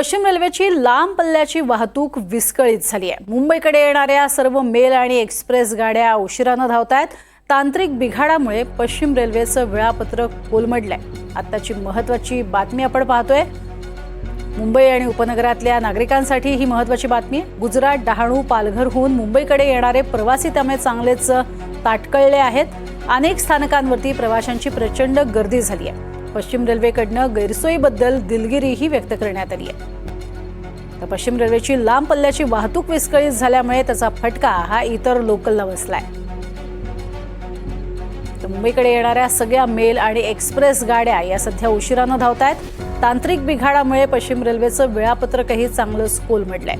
पश्चिम रेल्वेची लांब पल्ल्याची वाहतूक विस्कळीत झाली आहे. मुंबईकडे येणाऱ्या सर्व मेल आणि एक्सप्रेस गाड्या उशिरानं धावत आहेत तांत्रिक बिघाडामुळे पश्चिम रेल्वेचं वेळापत्रक कोलमडलंय. आत्ताची महत्वाची बातमी आपण पाहतोय. मुंबई आणि उपनगरातल्या नागरिकांसाठी ही महत्वाची बातमी. गुजरात डहाणू पालघरहून मुंबईकडे येणारे प्रवासी त्यामुळे चांगलेच ताटकळले आहेत. अनेक स्थानकांवरती प्रवाशांची प्रचंड गर्दी झाली आहे. पश्चिम रेल्वेकडनं गैरसोयीबद्दल दिलगिरीही व्यक्त करण्यात आली आहे. तर पश्चिम रेल्वेची लांब पल्ल्याची वाहतूक विस्कळीत झाल्यामुळे त्याचा फटका हा इतर लोकलला बसलाय. तर मुंबईकडे येणाऱ्या सगळ्या मेल आणि एक्सप्रेस गाड्या या सध्या उशिरानं धावत आहेत तांत्रिक बिघाडामुळे पश्चिम रेल्वेचं वेळापत्रकही चांगलंच कोलमडलंय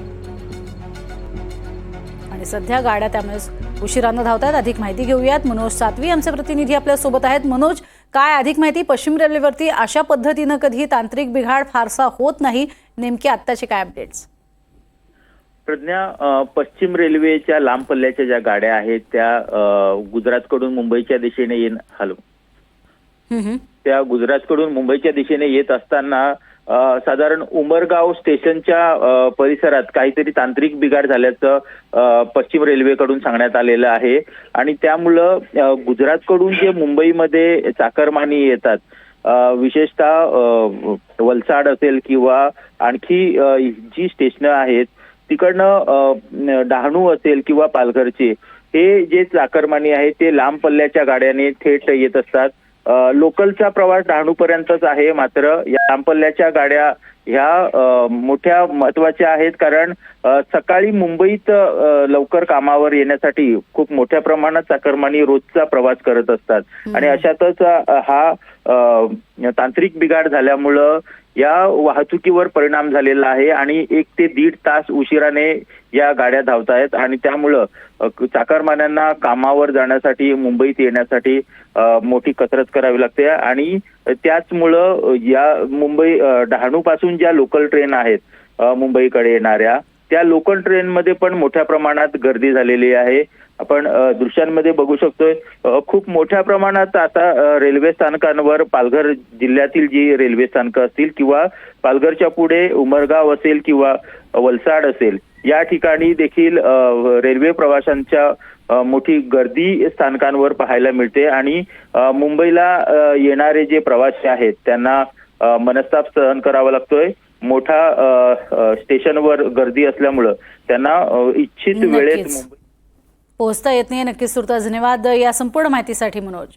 आणि सध्या गाड्या त्यामुळे उशिरानं धावत आहेत अधिक माहिती घेऊयात. मनोज सातवी आमचे प्रतिनिधी आपल्यासोबत आहेत. मनोज काय अधिक माहिती पश्चिम रेल्वेवरती अशा पद्धतीनं कधी तांत्रिक बिघाड फारसा होत नाही. नेमके आत्ताचे काय अपडेट्स प्रज्ञा पश्चिम रेल्वेच्या लांब पल्ल्याच्या ज्या गाड्या आहेत त्या गुजरातकडून मुंबईच्या दिशेने येण हॅलो. त्या गुजरातकडून मुंबईच्या दिशेने येत असताना साधारण उमरगाव स्टेशनच्या परिसरात काहीतरी तांत्रिक बिघाड झाल्याचं पश्चिम रेल्वेकडून सांगण्यात आलेलं आहे. आणि त्यामुळं गुजरातकडून जे मुंबईमध्ये चाकरमानी येतात विशेषतः वलसाड असेल किंवा आणखी जी स्टेशनं आहेत तिकडनं डहाणू असेल किंवा पालघरचे हे जे चाकरमानी आहे ते लांब पल्ल्याच्या गाड्याने थेट येत असतात. लोकलचा प्रवास डहाणूपर्यंतच आहे मात्र या लांब पल्ल्याच्या गाड्या ह्या मोठ्या महत्त्वाच्या आहेत. कारण सकाळी मुंबईत लवकर कामावर येण्यासाठी खूप मोठ्या प्रमाणात चाकरमानी रोजचा प्रवास करत असतात. आणि अशातच हा तांत्रिक बिघाड झाल्यामुळं या वाहतुकीवर परिणाम झालेला आहे आणि एक ते दीड तास उशिराने या गाड्या धावत आहेत आणि त्यामुळं चाकरमान्यांना कामावर जाण्यासाठी मुंबईत येण्यासाठी मोठी कसरत करावी लागते. आणि त्याचमुळं या मुंबई डहाणू पासून ज्या लोकल ट्रेन आहेत मुंबईकडे येणाऱ्या त्या लोकल ट्रेनमध्ये पण मोठ्या प्रमाणात गर्दी झालेली आहे. आपण दृश्यांमध्ये बघू शकतोय खूप मोठ्या प्रमाणात आता रेल्वे स्थानकांवर पालघर जिल्ह्यातील जी रेल्वे स्थानकं असतील किंवा पालघरच्या पुढे उमरगाव असेल किंवा वलसाड असेल या ठिकाणी देखील रेल्वे प्रवाशांच्या मोठी गर्दी स्थानकांवर पाहायला मिळते आणि मुंबईला येणारे जे प्रवासी आहेत त्यांना मनस्ताप सहन करावा लागतोय. मोठा स्टेशनवर गर्दी असल्यामुळं त्यांना इच्छित वेळेत पोहोचता येत नाही. नक्कीच सुरता. धन्यवाद या संपूर्ण माहितीसाठी मनोज.